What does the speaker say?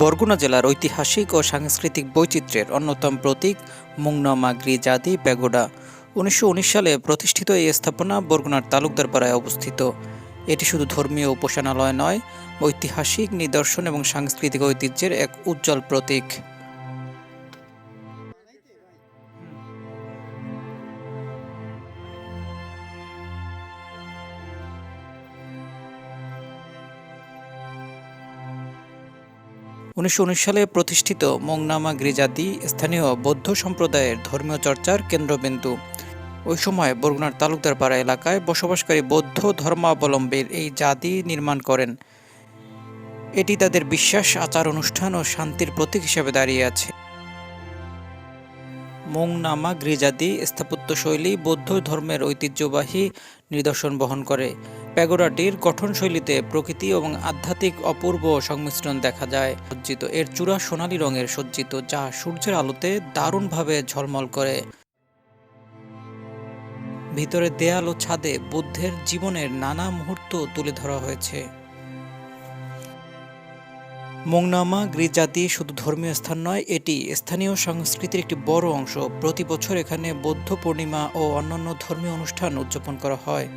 বরগুনা জেলার ঐতিহাসিক ও সাংস্কৃতিক বৈচিত্র্যের অন্যতম প্রতীক মুংনামাগরি জাদি প্যাগোডা উনিশশো উনিশ সালে প্রতিষ্ঠিত এই স্থাপনা বরগুনার তালুকদার পাড়ায় অবস্থিত। এটি শুধু ধর্মীয় উপাসনালয় নয়, ঐতিহাসিক নিদর্শন এবং সাংস্কৃতিক ঐতিহ্যের এক উজ্জ্বল প্রতীক। উনিশশো সালে প্রতিষ্ঠিত মোংনামা গিরিজাদি স্থানীয় বৌদ্ধ সম্প্রদায়ের ধর্মীয় চর্চার কেন্দ্রবিন্দু। ওই সময় বরগুনার তালুকদার পাড়া এলাকায় বসবাসকারী বৌদ্ধ ধর্মাবলম্বীর এই জাতি নির্মাণ করেন। এটি তাদের বিশ্বাস, আচার, অনুষ্ঠান ও শান্তির প্রতীক হিসেবে দাঁড়িয়ে আছে। মোংনামা গৃজাদি স্থাপত্যশৈলী, বৌদ্ধ ধর্মের ঐতিহ্যবাহী নিদর্শন বহন করে। প্যাগোডাটির গঠনশৈলীতে প্রকৃতি এবং আধ্যাত্মিক অপূর্ব সংমিশ্রণ দেখা যায়। সজ্জিত এর চূড়া সোনালী রঙের সজ্জিত, যা সূর্যের আলোতে দারুণভাবে ঝলমল করে। ভিতরে দেয়াল ও ছাদে বুদ্ধের জীবনের নানা মুহূর্ত তুলে ধরা হয়েছে। মোংনামা গির্জাতি শুধু ধর্মীয় স্থান নয়, এটি স্থানীয় সংস্কৃতির একটি বড় অংশ। প্রতি বছর এখানে বৌদ্ধ পূর্ণিমা ও অন্যান্য ধর্মীয় অনুষ্ঠান উদযাপন করা হয়।